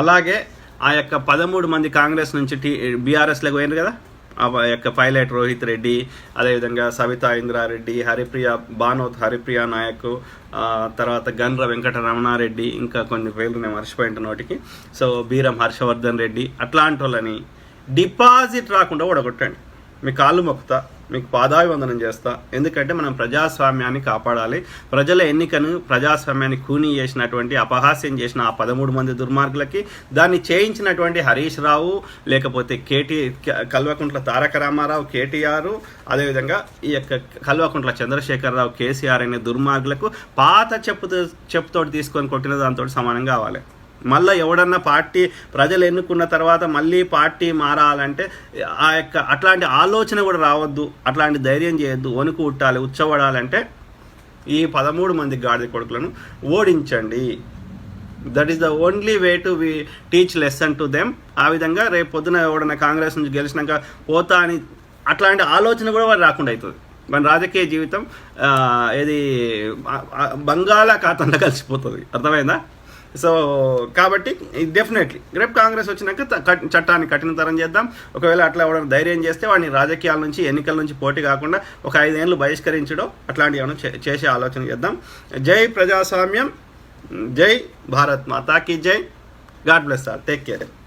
అలాగే ఆ యొక్క పదమూడు మంది కాంగ్రెస్ నుంచి టీ బీఆర్ఎస్లోకి పోయినారు కదా? ఆ యొక్క పైలట్ రోహిత్ రెడ్డి అదేవిధంగా సవితా ఇంద్రారెడ్డి హరిప్రియ బానోత్ హరిప్రియ నాయక్ తర్వాత గన్ర వెంకట రమణారెడ్డి ఇంకా కొన్ని పేర్లు నేను మర్చిపోయింట నోటికి. సో బీరం హర్షవర్ధన్ రెడ్డి అట్లాంటి వాళ్ళని డిపాజిట్ రాకుండా ఓడగొట్టండి. మీ కాళ్ళు మొక్కుతా మీకు పాదాభివందనం చేస్తా. ఎందుకంటే మనం ప్రజాస్వామ్యాన్ని కాపాడాలి. ప్రజల ఎన్నికను ప్రజాస్వామ్యాన్ని కూనీ చేసినటువంటి అపహాస్యం చేసిన ఆ పదమూడు మంది దుర్మార్గులకి దాన్ని చేయించినటువంటి హరీష్ రావు లేకపోతే కేటీ కల్వకుంట్ల తారక రామారావు కేటీఆర్ అదేవిధంగా ఈ యొక్క కల్వకుంట్ల చంద్రశేఖరరావు కేసీఆర్ అనే దుర్మార్గులకు పాత చెప్పుతో చెప్పుతోటి తీసుకొని కొట్టిన దాంతో సమానం కావాలి. మళ్ళీ ఎవడన్నా పార్టీ ప్రజలు ఎన్నుకున్న తర్వాత మళ్ళీ పార్టీ మారాలంటే ఆ యొక్క అట్లాంటి ఆలోచన కూడా రావద్దు అట్లాంటి ధైర్యం చేయొద్దు వణుకు ఉట్టాలి ఉచ్చబడాలంటే ఈ పదమూడు మంది గాడిద కొడుకులను ఓడించండి. That is the only way to we teach lesson to them ఆ విధంగా రేపు పొద్దున ఎవడన్నా కాంగ్రెస్ నుంచి గెలిచినాక పోతా అని అట్లాంటి ఆలోచన కూడా వారు రాకుండా అవుతుంది మన రాజకీయ జీవితం ఇది బంగాళాఖాతంలో కలిసిపోతుంది. అర్థమైందా? సో కాబట్టి డెఫినెట్లీ రేపు కాంగ్రెస్ వచ్చినాక చట్టాన్ని కఠినతరం చేద్దాం. ఒకవేళ అట్లా ఎవరైనా ధైర్యం చేస్తే వాడిని రాజకీయాల నుంచి ఎన్నికల నుంచి పోటీ కాకుండా ఒక ఐదేళ్ళు బహిష్కరించడం అట్లాంటివి ఏమైనా చే- చేసే ఆలోచన చేద్దాం. జై ప్రజాస్వామ్యం జై భారత్ మాతాకి జై. God bless sir. Take care.